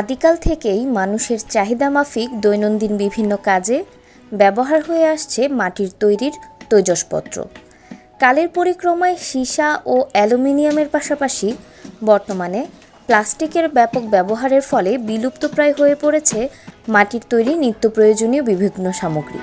আদিকাল থেকেই মানুষের চাহিদা মাফিক দৈনন্দিন বিভিন্ন কাজে ব্যবহার হয়ে আসছে মাটির তৈরির তৈজসপত্র। কালের পরিক্রমায় সীসা ও অ্যালুমিনিয়ামের পাশাপাশি বর্তমানে প্লাস্টিকের ব্যাপক ব্যবহারের ফলে বিলুপ্তপ্রায় হয়ে পড়েছে মাটির তৈরি নিত্য প্রয়োজনীয় বিভিন্ন সামগ্রী।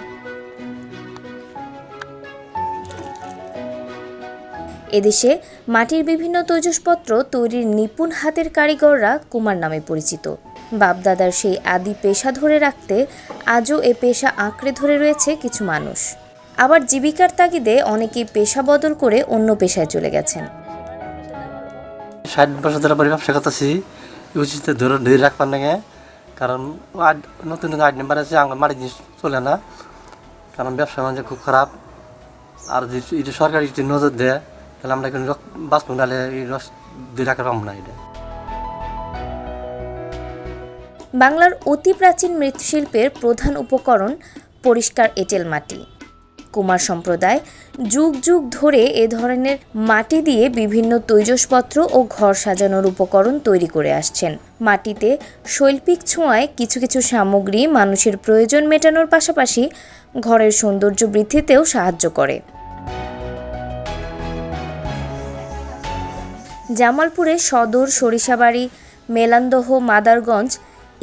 এদেশে মাটির বিভিন্ন তৈজসপত্র তৈরির নিপুণ হাতের কারিগররা কুমার নামে পরিচিত। বাপদাদার সেই আদি পেশা ধরে রাখতে আজও এ পেশা আঁকড়ে ধরে রয়েছে কিছু মানুষ। আবার জীবিকার তাগিদে অনেকেই পেশা বদল করে অন্য পেশায় চলে গেছেন। ষাট বছর ধরে বাড়ি ব্যবসা করতেছি উচিত ধরে ধরে রাখবার লাগে কারণ নতুন নতুন আইট নাম্বার আছে আমার মাটি জিনিস চলে না। কারণ ব্যবসা বাণিজ্য খুব খারাপ। আর যদি সরকার যদি নজর দেয় তাহলে আমরা কিন্তু বাঁচবো, নাহলে এই রস দুই রাখার পাবো না এটা। বাংলার অতি প্রাচীন মৃৎশিল্পের প্রধান উপকরণ পরিষ্কার এঁটেল মাটি। কুমার সম্প্রদায় যুগ যুগ ধরে এ ধরনের মাটি দিয়ে বিভিন্ন তৈজসপত্র ও ঘর সাজানোর উপকরণ তৈরি করে আসছেন। মাটিতে শৈল্পিক ছোঁয়ায় কিছু কিছু সামগ্রী মানুষের প্রয়োজন মেটানোর পাশাপাশি ঘরের সৌন্দর্য বৃদ্ধিতেও সাহায্য করে। জামালপুরে সদর, সরিষাবাড়ি, মেলান্দহ, মাদারগঞ্জ,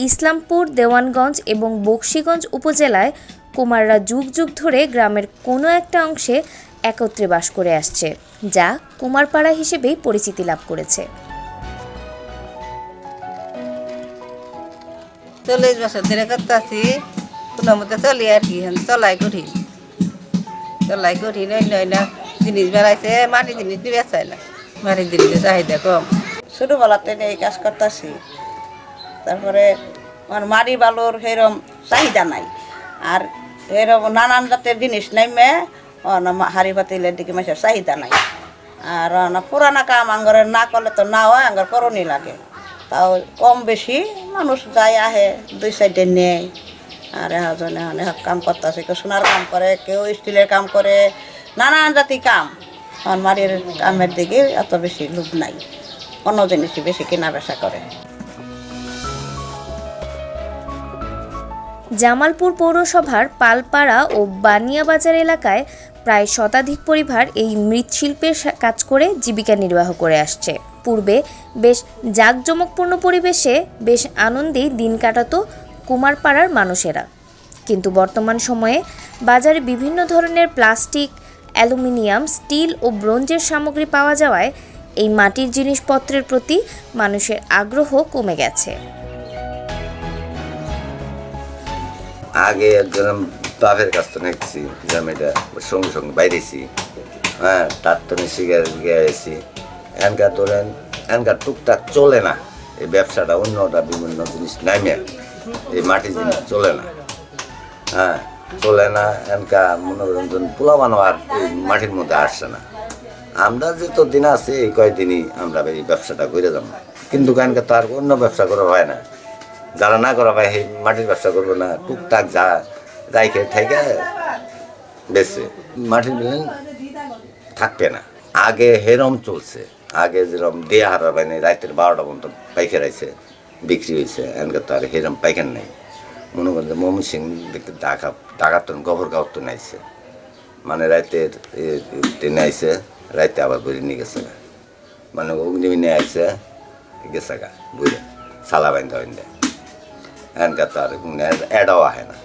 ইসলামপুর, দেওয়ানগঞ্জ এবং বক্সিগঞ্জ উপজেলায় কুমাররা যুগ যুগ ধরে গ্রামের কোনো একটা অংশে একত্রে বাস করে আসছে, যা কুমারপাড়া হিসেবেই পরিচিতি লাভ করেছে। চল্লিশ বছর ধরে করতেছি কোনো মতে চলি আর কি চলাই চলাই জিনিস বেড়াইছে, মাটি জিনিস বেচাই না। মাটির জিনিসের চাহিদা কম ছোটোবেলাতে এই কাজ করতেছি। তারপরে আমার মাটি বালুর সেরম চাহিদা নাই। আর এরকম নানান জাতের জিনিস নাইমে হাড়ি পাতিলের দিকে মাসের চাহিদা নাই। আর না পুরানা কাম আঙ্গরে না করলে তো না হয়, আঙ্গর করণই লাগে। তাও কম বেশি মানুষ যায় আহে, দুই সাইডে নেয়। আর এজনে কাম করতেছে, কেউ সোনার কাম করে, কেউ স্টিলের কাম করে, নানান জাতি কাম। আমার মাটির কামের দিকে এত বেশি লোভ নাই। অন্য জিনিসই বেশি কেনা করে। জামালপুর পৌরসভার পালপাড়া ও বানিয়াবাজার এলাকায় প্রায় শতাধিক পরিবার এই মৃৎশিল্পের কাজ করে জীবিকা নির্বাহ করে আসছে। পূর্বে বেশ জাঁকজমকপূর্ণ পরিবেশে বেশ আনন্দেই দিন কাটাতো কুমারপাড়ার মানুষেরা। কিন্তু বর্তমান সময়ে বাজারে বিভিন্ন ধরনের প্লাস্টিক অ্যালুমিনিয়াম, স্টিল ও ব্রোঞ্জের সামগ্রী পাওয়া যাওয়ায় এই মাটির জিনিসপত্রের প্রতি মানুষের আগ্রহ কমে গেছে। আগে একজন বাপের কাছ আমি এটা ওর সঙ্গে সঙ্গে বাইরেছি। হ্যাঁ তার তো শিখে গেছি এনকার ধরেন এনকার টুকটাক চলে না। এই ব্যবসাটা অন্যটা বিভিন্ন জিনিস নামে। এই মাটি জিনিস চলে না। হ্যাঁ চলে না এনকা মনোরঞ্জন পোলাবানো আর মাটির মধ্যে আসছে না। আমরা যে তো দিন আছে, এই কয়দিনই আমরা এই ব্যবসাটা করে যাব। কিন্তু এনকা তো আর অন্য ব্যবসা করা হয় না। যারা না করা ভাই সেই মাটির ব্যবসা করব না। টুকটাক যা রাইখে ঠাইকে বেশি মাটির বিলেন থাকবে না। আগে হেরম চলছে। আগে যেরকম দেয়া হারা পাই নাই রাতের বারোটা পর্যন্ত পাইকার আছে বিক্রি হয়েছে এনকে তো আর হেরম পাইকার নেই। মনে করেন যে মমি সিং ডাকা ডাকার তো গোবর গাঁও তো নাইছে মানে রাতের ট্রেনে আইছে রাতে আবার বই নিয়ে গেছে। মানে অগ্নিমি নিয়ে আইছে, গেছে গা বুঝে সালা বাইন্দা বাইন্দা এনকা তো আর এডাও আহে না।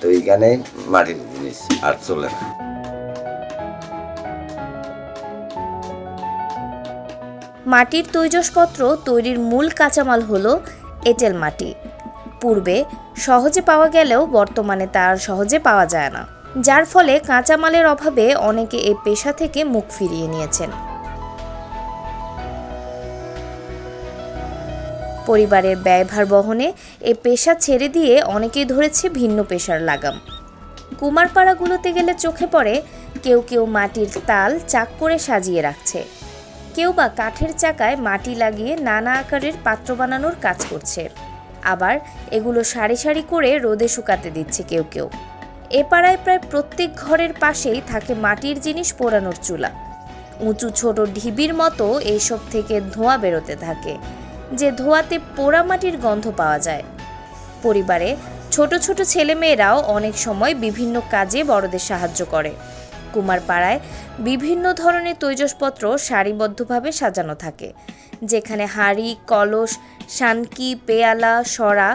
তো এইখানে মাটির জিনিস আর চলে না। মাটির তৈজসপত্র তৈরির মূল কাঁচামাল হলো এঁটেল মাটি। পূর্বে সহজে পাওয়া গেলেও বর্তমানে তা আর সহজে পাওয়া যায় না। যার ফলে কাঁচামালের অভাবে অনেকে এই পেশা থেকে মুখ ফিরিয়ে নিয়েছেন। পরিবারের ব্যয়ভার বহনে এ পেশা ছেড়ে দিয়ে অনেকেই ধরেছে ভিন্ন পেশার লাগাম। কুমারপাড়াগুলোতে গেলে চোখে পড়ে, কেউ কেউ মাটির তাল চাক করে সাজিয়ে রাখছে। কেউ বা কাঠের চাকায় মাটি লাগিয়ে নানা আকারের পাত্র বানানোর কাজ করছে। আবার এগুলো সারি সারি করে রোদে শুকাতে দিচ্ছে কেউ কেউ। এ পাড়ায় প্রায় প্রত্যেক ঘরের পাশেই থাকে মাটির জিনিস পোড়ানোর চুলা। উঁচু ছোট ঢিবির মতো এইসব থেকে ধোঁয়া বেরোতে থাকে, যে ধোয়াতে পোড়ামাটির গন্ধ পাওয়া যায়। পরিবারে ছোট ছোট ছেলেমেয়েরাও অনেক সময় বিভিন্ন কাজে বড়দের সাহায্য করে। কুমারপাড়ায় বিভিন্ন ধরনের তৈজসপত্র সারিবদ্ধভাবে সাজানো থাকে, যেখানে হাঁড়ি, কলস শানকি, পেয়ালা, সরা,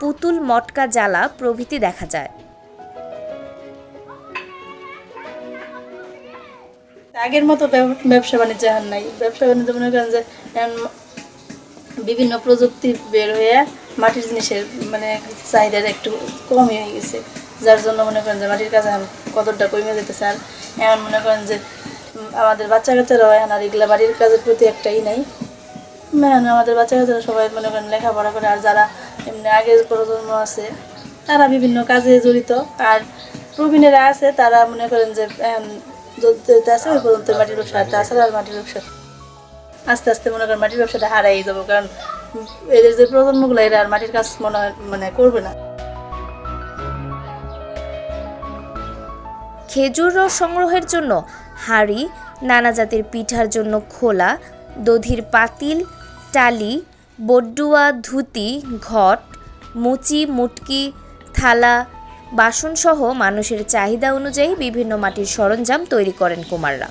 পুতুল, মটকা, জ্বালা প্রভৃতি দেখা যায়। আগের মতো ব্যবসা বাণিজ্য আর নাই। ব্যবসা বাণিজ্য মনে করেন যে বিভিন্ন প্রযুক্তি বের হয়ে মাটির জিনিসের মানে চাহিদাটা একটু কমই হয়ে গেছে। যার জন্য মনে করেন যে মাটির কাজ এখন কতটা কমে যেতেছে। আর এমন মনে করেন যে আমাদের বাচ্চা কাচ্চারাও এখন আর এগুলা বাড়ির কাজের প্রতি একটাই নাই। এখন আমাদের বাচ্চা কাচ্চারা সবাই মনে করেন লেখাপড়া করে, আর যারা এমনি আগের প্রজন্ম আছে, তারা বিভিন্ন কাজে জড়িত। আর প্রবীণেরা আছে, তারা মনে করেন যে আছে, ওই পর্যন্ত মাটির ব্যবসা তাছাড়া আর মাটির ব্যবসা আস্তে আস্তে মনে করেন মাটির ব্যবসাটা হারাই যাব, কারণ এদের যে প্রজন্মগুলো, এরা আর মাটির কাজ মনে মানে করবে না। খেজুর রস সংগ্রহের জন্য হাঁড়ি, নানা জাতের পিঠার জন্য খোলা, দধির পাতিল টালি, বড্ডুয়া ধুতি, ঘট, মুচি, মুটকি, থালা, বাসনসহ মানুষের চাহিদা অনুযায়ী বিভিন্ন মাটির সরঞ্জাম তৈরি করেন কুমাররা।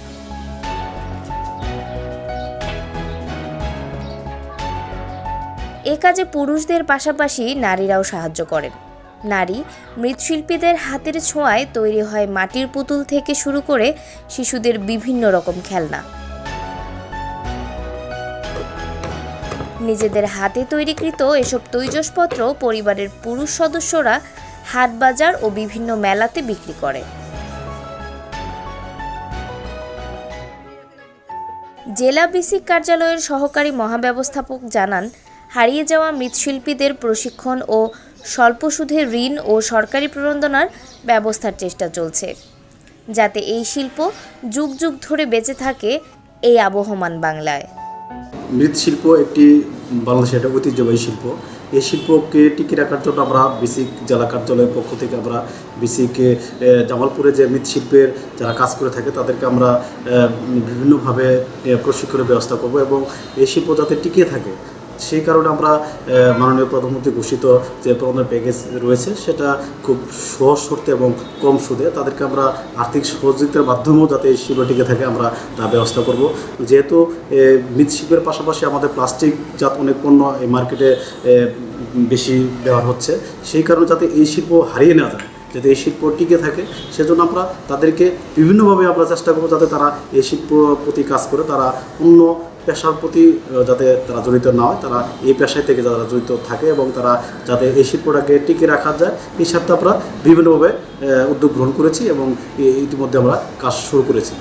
এ কাজে পুরুষদের পাশাপাশি নারীরাও সাহায্য করেন। নারী মৃৎশিল্পীদের হাতের ছোঁয়ায় তৈরি হয় মাটির পুতুল থেকে শুরু করে শিশুদের বিভিন্ন রকম খেলনা। নিজেদের হাতে তৈরিকৃত এসব তৈজসপত্র পরিবারের পুরুষ সদস্যরা হাটবাজার ও বিভিন্ন মেলাতে বিক্রি করে। জেলা বিসিক কার্যালয়ের সহকারী মহাব্যবস্থাপক জানান, হারিয়ে যাওয়া মৃৎশিল্পীদের প্রশিক্ষণ ও স্বল্প সুদে ঋণ ও সরকারি প্রণোদনার ব্যবস্থার চেষ্টা চলছে, যাতে এই শিল্প যুগ যুগ ধরে বেঁচে থাকে এই আবহমান বাংলায়। মৃৎশিল্প একটি বাংলাদেশের একটা ঐতিহ্যবাহী শিল্প। এই শিল্পকে টিকিয়ে রাখার জন্য আমরা বিসিক জেলা কার্যালয়ের পক্ষ থেকে আমরা বিসিকে জামালপুরে যে মৃৎশিল্পের যারা কাজ করে থাকে, তাদেরকে আমরা বিভিন্নভাবে প্রশিক্ষণের ব্যবস্থা করব এবং এই শিল্প যাতে টিকিয়ে থাকে সেই কারণে আমরা মাননীয় প্রধানমন্ত্রী ঘোষিত যে প্রধানের প্যাকেজ রয়েছে সেটা খুব সহজ শর্তে এবং কম সুদে তাদেরকে আমরা আর্থিক সহযোগিতার মাধ্যমেও যাতে এই শিল্প টিকে থাকে আমরা তার ব্যবস্থা করব। যেহেতু মৃৎশিল্পের পাশাপাশি আমাদের প্লাস্টিক জাত অনেক পণ্য এই মার্কেটে বেশি ব্যবহার হচ্ছে। সেই কারণে যাতে এই শিল্প হারিয়ে না যায়, যাতে এই শিল্প টিকে থাকে, সেজন্য আমরা তাদেরকে বিভিন্নভাবে আমরা চেষ্টা করব যাতে তারা এই শিল্প প্রতি কাজ করে, তারা অন্য পেশার প্রতি যাতে তারা জড়িত না হয়, তারা এই পেশায় থেকে যারা জড়িত থাকে এবং তারা যাতে এই শিল্পটাকে টিকে রাখা যায় এই সাথে আমরা বিভিন্নভাবে উদ্যোগ গ্রহণ করেছি এবং ইতিমধ্যে আমরা কাজ শুরু করেছি।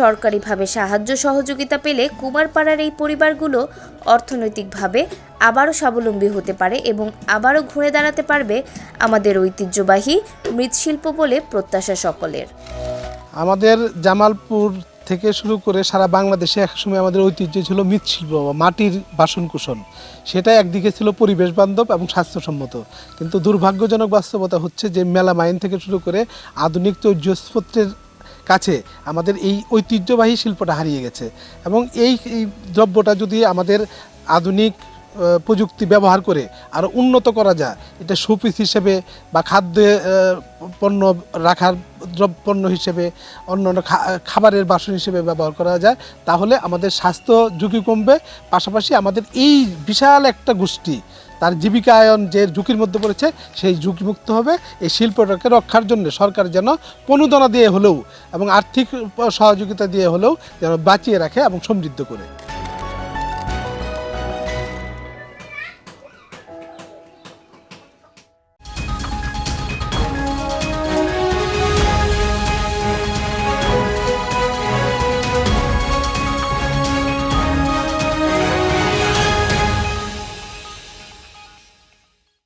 সরকারিভাবে সাহায্য সহযোগিতা পেলে কুমারপাড়ার এই পরিবারগুলো অর্থনৈতিকভাবে আবারও স্বাবলম্বী হতে পারে এবং আবারও ঘুরে দাঁড়াতে পারবে আমাদের ঐতিহ্যবাহী মৃৎশিল্প বলে প্রত্যাশা সকলের। আমাদের জামালপুর থেকে শুরু করে সারা বাংলাদেশে একসময় আমাদের ঐতিহ্য ছিল মৃৎশিল্প বা মাটির বাসন কুসন সেটা একদিকে ছিল পরিবেশ বান্ধব এবং স্বাস্থ্যসম্মত। কিন্তু দুর্ভাগ্যজনক বাস্তবতা হচ্ছে যে মেলা মাইন থেকে শুরু করে আধুনিক তৈজসপত্রের কাছে আমাদের এই ঐতিহ্যবাহী শিল্পটা হারিয়ে গেছে। এবং এই দ্রব্যটা যদি আমাদের আধুনিক প্রযুক্তি ব্যবহার করে আরও উন্নত করা যায়। এটা সুপিস হিসেবে বা খাদ্য পণ্য রাখার দ্রব্যপণ্য হিসেবে অন্য অন্য খাবারের বাসন হিসেবে ব্যবহার করা যায়। তাহলে আমাদের স্বাস্থ্য ঝুঁকি কমবে। পাশাপাশি আমাদের এই বিশাল একটা গোষ্ঠী, তার জীবিকায়ন যে ঝুঁকির মধ্যে পড়েছে, সেই ঝুঁকিমুক্ত হবে। এই শিল্পটাকে রক্ষার জন্য সরকার যেন প্রণোদনা দিয়ে হলেও এবং আর্থিক সহযোগিতা দিয়ে হলেও যেন বাঁচিয়ে রাখে এবং সমৃদ্ধ করে।